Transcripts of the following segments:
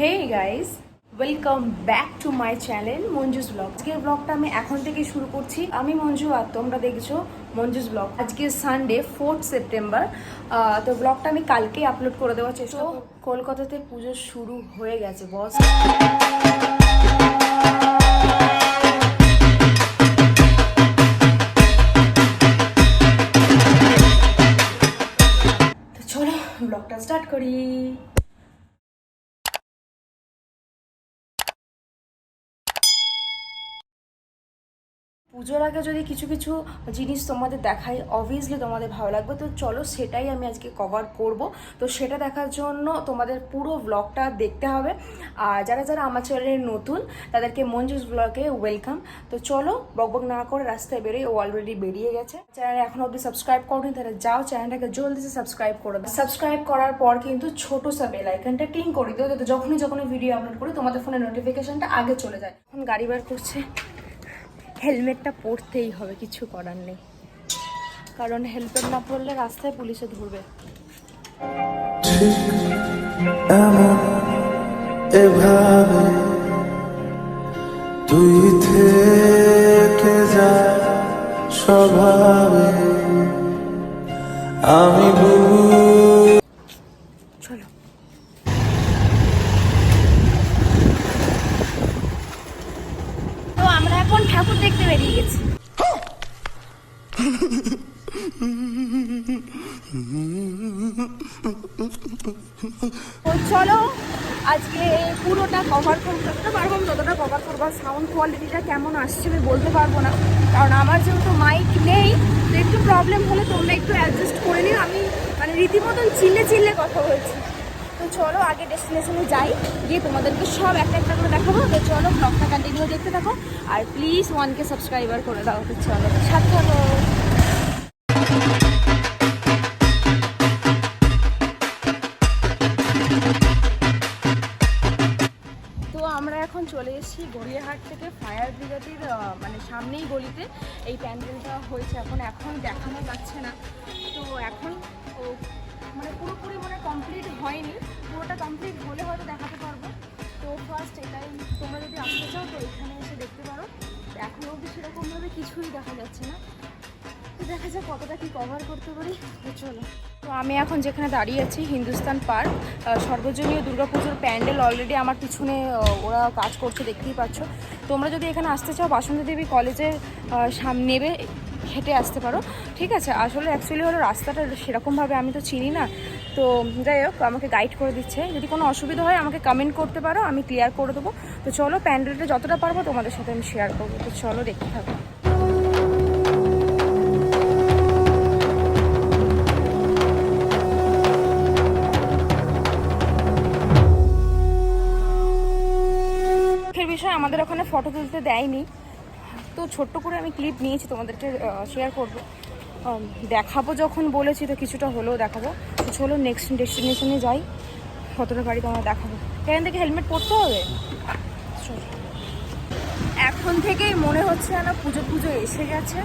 Hey guys welcome back to my channel Manju's blog আজকের ব্লগটা আমি এখন থেকে শুরু করছি। আমি মঞ্জু আর তোমরা দেখছ মঞ্জুস ব্লগ আজকে সানডে ফোর্থ সেপ্টেম্বর তো ব্লগটা আমি কালকেই আপলোড করে দেওয়ার চেষ্টা কলকাতাতে পুজো শুরু হয়ে গেছে বস তো চলো ব্লগটা স্টার্ট করি। পুজোর আগে যদি কিছু কিছু জিনিস তোমাদের দেখাই অবভিয়াসলি তোমাদের ভালো লাগবে। তো চলো সেটাই আমি আজকে কভার করব। তো সেটা দেখার জন্য তোমাদের পুরো ব্লগটা দেখতে হবে। আর যারা যারা আমার চ্যানেলে নতুন, তাদেরকে মঞ্জুস ব্লগে ওয়েলকাম তো চলো বকবক না করে রাস্তায় বেরোই, ও অলরেডি বেরিয়ে গেছে। চ্যানেলে এখন অবধি সাবস্ক্রাইব করনি, তাহলে যাও চ্যানেলটাকে জলদি সাবস্ক্রাইব করে দাও। সাবস্ক্রাইব করার পর কিন্তু ছোট সা বেল আইকনটা টিং করে দিও, যাতে যখনই যখনই ভিডিও আপলোড করি, তোমাদের ফোনে নোটিফিকেশনটা আগে চলে যায়। এখন গাড়ি বার করছে। হেলমেটটা পরতেই হবে, কিছু করার নেই। কারণ হেলমেট না পরলে রাস্তায় পুলিশে ধরবে। তুই থেকে যা স্বভাবে ঠাকুর দেখতে বেরিয়ে গেছি। চলো, আজকে পুরোটা কভার করতে যতটা পারব ততটা কভার করব। সাউন্ড কোয়ালিটিটা কেমন আসছে আমি বলতে পারব না। কারণ আমার যেহেতু মাইক নেই, তো একটু প্রবলেম হলে তোমরা একটু অ্যাডজাস্ট করে নিও। আমি মানে রীতিমতন চিল্লে চিল্লে কথা বলছি। তো চলো আগে ডেস্টিনেশনে যাই, গিয়ে তোমাদেরকে সব একটা একটা করে দেখাবো। তো চলো ব্লগটা কন্টিনিউ দেখতে থাকো। আর প্লিজ ওয়ানকে সাবস্ক্রাইবার করে দাও। তো চলো, সাথে চলো এখন চলে এসেছি গড়িয়াহাট থেকে ফায়ার ব্রিগেডের মানে সামনেই গলিতে। এই প্যান্ডেলটা হয়েছে এখন এখন দেখানো যাচ্ছে না। তো এখন ও মানে পুরোপুরি মানে কমপ্লিট হয়নি। পুরোটা কমপ্লিট হলে হয়তো দেখাতে পারব। তো ফার্স্ট এটাই তোমরা যদি আসতে চাও, তো এখানে এসে দেখতে পারো। এখন অবধি সেরকমভাবে কিছুই দেখা যাচ্ছে না। তো দেখা যাক কতটা কি কভার করতে পারি। তো চলো। তো আমি এখন যেখানে দাঁড়িয়ে আছি, হিন্দুস্তান পার্ক সর্বজনীয় দুর্গাপুজোর প্যান্ডেল অলরেডি আমার পিছনে ওরা কাজ করছে, দেখতেই পাচ্ছ। তোমরা যদি এখানে আসতে চাও, বাসন্তী দেবী কলেজের সামনে নেবে। হেঁটে আসতে পারো। ঠিক আছে, আসলে অ্যাকচুয়ালি হলো রাস্তাটা সেরকমভাবে আমি তো চিনি না। তো যাই হোক, আমাকে গাইড করে দিচ্ছে। যদি কোনো অসুবিধা হয়, আমাকে কমেন্ট করতে পারো, আমি ক্লিয়ার করে দেবো। তো চলো প্যান্ডেলটা যতটা পারব, তোমাদের সাথে আমি শেয়ার করব। তো চলো, দেখতে থাকো। আমাদের ওখানে ফটো তুলতে দেয়নি। তো ছোট্ট করে আমি ক্লিপ নিয়েছি, তোমাদেরকে শেয়ার করব। দেখাবো যখন বলেছি তো কিছুটা হলেও দেখাবো। তো চলো নেক্সট ডেস্টিনেশনে যাই, কতটা গাড়ি তোমার দেখাবো। এখান থেকে হেলমেট পরতে হবে? এখন থেকেই মনে হচ্ছে না পুজো পুজো এসে গেছে।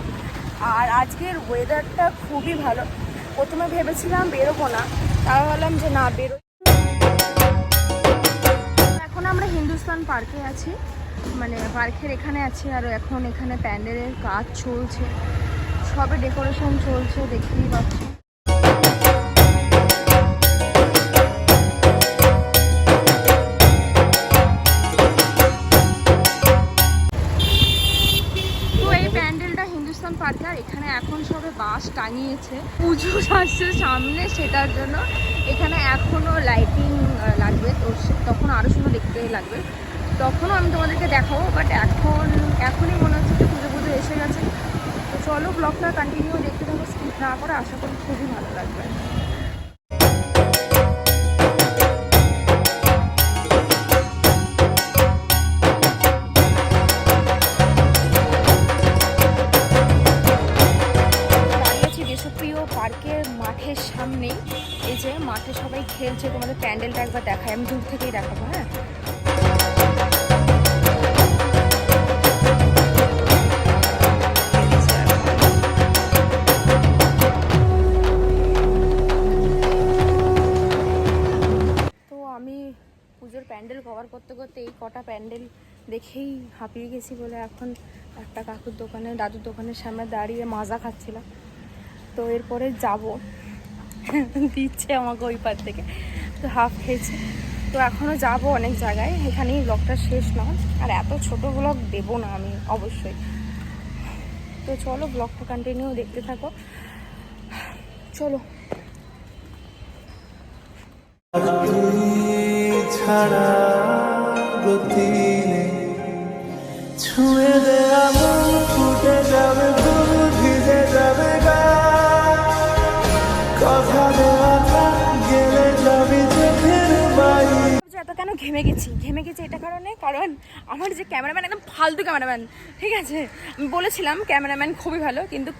আর আজকের ওয়েদারটা খুবই ভালো। প্রথমে ভেবেছিলাম বেরোবো না, তাও ভাবলাম যে না বেরো এখন আমরা হিন্দুস্তান পার্কে আছি। মানে পার্কের এখানে আছি আর এখন এখানে প্যান্ডেলের কাজ চলছে। সবে ডেকোরেশন চলছে, দেখতেই পাচ্ছি। আর এখানে এখন সবে বাস টাঙিয়েছে। পুজো আসছে সামনে, সেটার জন্য। এখানে এখনও লাইটিং লাগবে, তো তখন আরও সুন্দর দেখতে লাগবে। তখনও আমি তোমাদেরকে দেখাবো বাট এখন, এখনই মনে হচ্ছে যে পুজো পুজো এসে গেছে। তো চলো ব্লগটা কন্টিনিউ দেখতে থাকো স্কিপ না করে আশা করি খুবই ভালো লাগবে। মাঠের সামনেই। এই যে মাঠে সবাই খেলছে, তোমাদের প্যান্ডেলটা একবার দেখায় আমি দূর থেকেই দেখাবো হ্যাঁ? প্যান্ডেল দেখেই হাঁপিয়ে গেছি বলে এখন একটা কাকুর দোকানে, দাদুর দোকানের সামনে দাঁড়িয়ে মাজা খাচ্ছিলাম। তো এরপরে যাব। দিচ্ছে আমাকে ওই পার থেকে। তো হাফ খেয়েছে। তো এখনও যাব অনেক জায়গায়। এখানেই ব্লগটা শেষ নয়। আর এত ছোট ব্লগ দেবো না আমি, অবশ্যই। তো চলো ব্লগটা কন্টিনিউ দেখতে থাকো। চলো। ছাড়া গতি ছুঁয়ে দে আমন ফুটে যাবে ফুল ভিজে যাবে গা। কথা দেওয়া থাক গেলে যাবি চোখের বাই যে এত কেন ঘেমে গেছি? ঘেমে গেছি এটা কারণে, কারণ আমার যে ক্যামেরাম্যান একদম ফালতু ক্যামেরাম্যান, ঠিক আছে? আমি বলেছিলাম ক্যামেরাম্যান খুবই ভালো, কিন্তু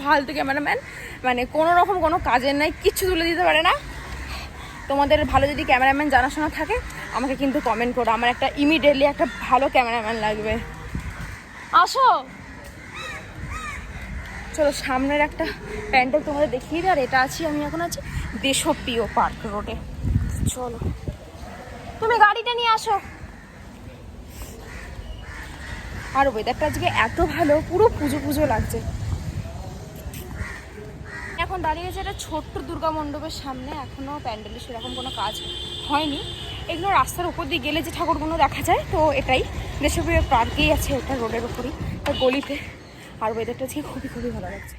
ফালতু ক্যামেরাম্যান মানে কোনো রকম কোনো কাজের নাই, কিচ্ছু তুলে দিতে পারে না। তোমাদের ভালো যদি ক্যামেরাম্যান জানাশোনা থাকে, আমাকে কিন্তু কমেন্ট করো। আমার একটা ইমিডিয়েটলি একটা ভালো ক্যামেরাম্যান লাগবে। আসো। চলো, সামনের একটা প্যান্ডেল তোমাদের দেখিয়ে দিই, আর এটা আছি আমি এখন আছি দেশপ্রিয় পার্ক রোডে। চলো। তুমি গাড়িটা নিয়ে আসো। আর ওয়েদারটা আজকে এত ভালো, পুরো পুজো পুজো লাগছে। এখন দাঁড়িয়েছে এটা ছোট্ট দুর্গা মণ্ডপের সামনে। এখনও প্যান্ডেলের সেরকম কোনো কাজ হয়নি। এগুলো রাস্তার উপর দিয়ে গেলে যে ঠাকুরগুলো দেখা যায়, তো এটাই। দেশপ্রিয় পার্কেই আছে ওটা রোডের উপরই, তার গলিতে। আর ওয়েদারটা আজকে খুবই খুবই ভালো লাগছে।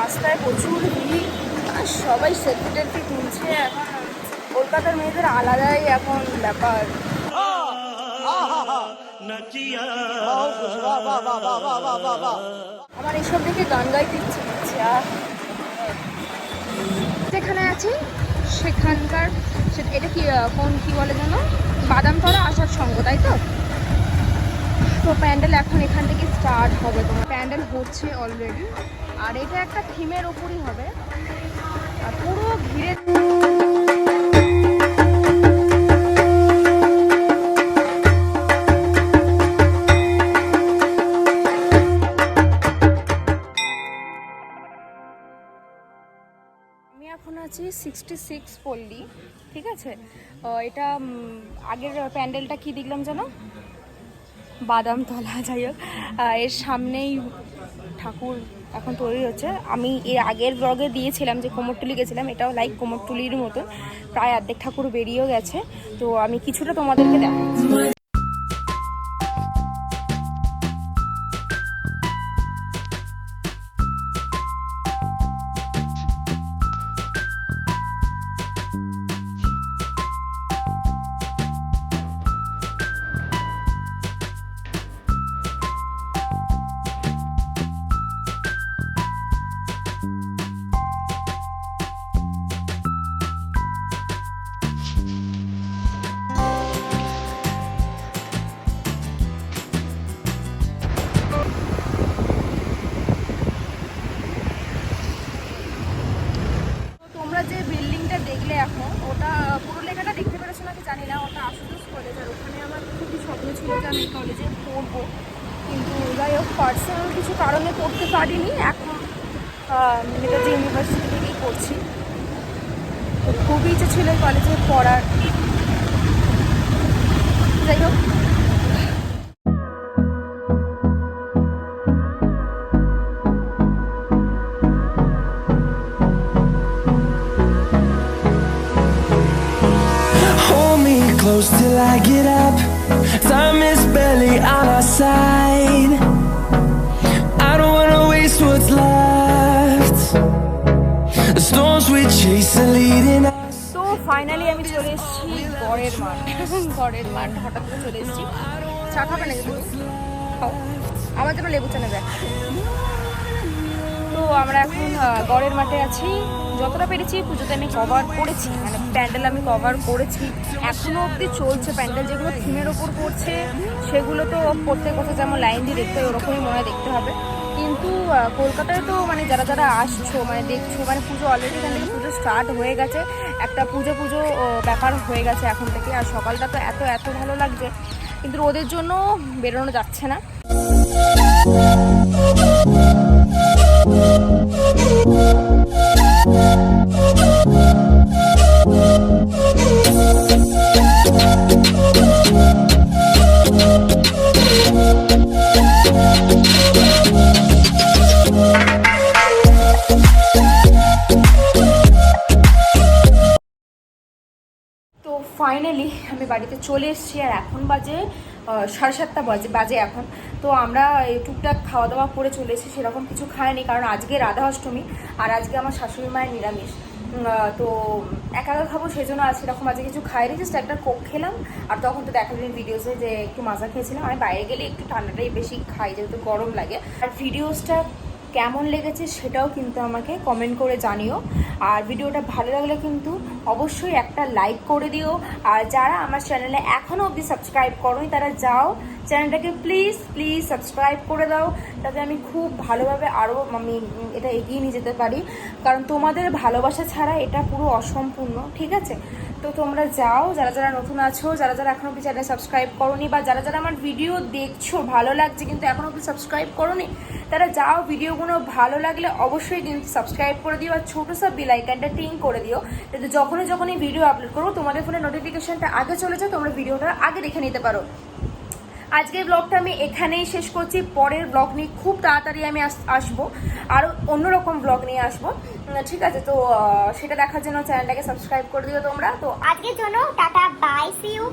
রাস্তায় প্রচুর ভিড়, আর সবাই সেলফি টেলফি তুলছে এখন। কলকাতার মেয়েদের আলাদাই এখন ব্যাপার। আমার এইসব দেখে গান গাইতে ইচ্ছে করছে যেখানে আছি, সেখানকার এটা কি কোন, কি বলে যেন? বাদামতলা আসার সঙ্গ, তাই তো? তো প্যান্ডেল এখন এখান থেকে স্টার্ট হবে তোমার। প্যান্ডেল হচ্ছে অলরেডি আর এটা একটা থিমের ওপরই হবে। আর পুরো ঘিরে আছি সিক্সটি সিক্স পল্লী, ঠিক আছে? এটা আগের প্যান্ডেলটা কি দেখলাম যেন বাদামতলা যাই হোক। এর সামনেই ঠাকুর এখন তৈরি হচ্ছে। আমি এর আগের ব্লগে দিয়েছিলাম যে কোমরটুলি গেছিলাম, এটাও লাইক কোমরটুলির মতন। প্রায় অর্ধেক ঠাকুর বেরিয়েও গেছে। তো আমি কিছুটা তোমাদেরকে দেখাচ্ছি। কিন্তু যাই হোক পার্সোনাল কিছু কারণে পড়তে পারিনি। এখন নেতাজি ইউনিভার্সিটি থেকেই পড়ছি। তো খুবই ইচ্ছে ছিল কলেজে পড়ার। যাই হোক। Close till I get up. Time তো ফাইনালি আমি চলে এসেছি গড়ের মাঠ। গড়ের মাঠ হঠাৎ করে চলে এসেছি। চা খাবে নাকি আমার জন্য লেবু চা দেখ তো আমরা এখন গড়ের মাঠে আছি। যতটা পেরেছি পুজোতে আমি কভার করেছি। মানে প্যান্ডেল আমি কভার করেছি। এখনও অবধি চলছে প্যান্ডেল। যেগুলো থিমের ওপর পড়ছে, সেগুলো তো প্রত্যেক বছর যেমন লাইন দিয়ে দেখতে হয়, ওরকমই মনে দেখতে হবে। কলকাতায় তো মানে যারা যারা আসছো মানে দেখছ মানে পুজো অলরেডি এখান থেকে পুজো স্টার্ট হয়ে গেছে। একটা পুজো পুজো ব্যাপার হয়ে গেছে এখন থেকে। আর সকালটা তো এত এত ভালো লাগছে। কিন্তু ওদের জন্য বেরোনো যাচ্ছে না। তো ফাইনালি আমি বাড়িতে চলে এসেছি আর এখন বাজে সাড়ে সাতটা বাজে বাজে এখন। তো আমরা টুকটাক খাওয়া দাওয়া করে চলে এসেছি, সেরকম কিছু খাইনি, কারণ আজকে রাধা অষ্টমী আর আজকে আমার শাশুড়ি মায়ের নিরামিষ। তো একা একা খাব সেই জন্য আজ সেরকম আজকে কিছু খাইনি জাস্ট একটা কোক খেলাম। আর তখন তো দেখা যায় ভিডিওসে যে একটু মাজা খেয়েছিলাম। আমি বাইরে গেলে একটু ঠান্ডাটাই বেশি খাই, যেহেতু গরম লাগে। আর ভিডিওসটা কেমন লেগেছে সেটাও কিন্তু আমাকে কমেন্ট করে জানিও। আর ভিডিওটা ভালো লাগলে কিন্তু অবশ্যই একটা লাইক করে দিও। আর যারা আমার চ্যানেলে এখনও অবধি সাবস্ক্রাইব করোনি, তারা যাও চ্যানেলটাকে প্লিজ প্লিজ সাবস্ক্রাইব করে দাও। যাতে আমি খুব ভালোভাবে আরও আমি এটা এগিয়ে নিয়ে যেতে পারি। কারণ তোমাদের ভালোবাসা ছাড়া এটা পুরো অসম্পূর্ণ, ঠিক আছে? তো তোমরা যাও, যারা যারা নতুন আছো, যারা যারা এখনও অব্দি চ্যানেল সাবস্ক্রাইব করোনি বা যারা যারা আমার ভিডিও দেখছ, ভালো লাগছে কিন্তু এখনও অব্দি সাবস্ক্রাইব করোনি, তারা যাও ভিডিওগুলো ভালো লাগলে অবশ্যই কিন্তু সাবস্ক্রাইব করে দিও আর ছোটো সব বেল আইকনটা টিং করে দিও, যাতে যখনই যখনই ভিডিও আপলোড করব, তোমাদের ফোনে নোটিফিকেশনটা আগে চলে যায়, তোমরা ভিডিওটা আগে দেখে নিতে পারো। আজকের ব্লগটা আমি এখানেই শেষ করছি। পরের ব্লগ নিয়ে খুব তাড়াতাড়ি আমি আস- আসব। আর অন্যরকম ব্লগ নিয়ে আসব। ঠিক আছে, তো সেটা দেখার জন্য চ্যানেলটাকে সাবস্ক্রাইব করে দিও তোমরা। তো, আজকের জন্য টাটা বাই সি ইউ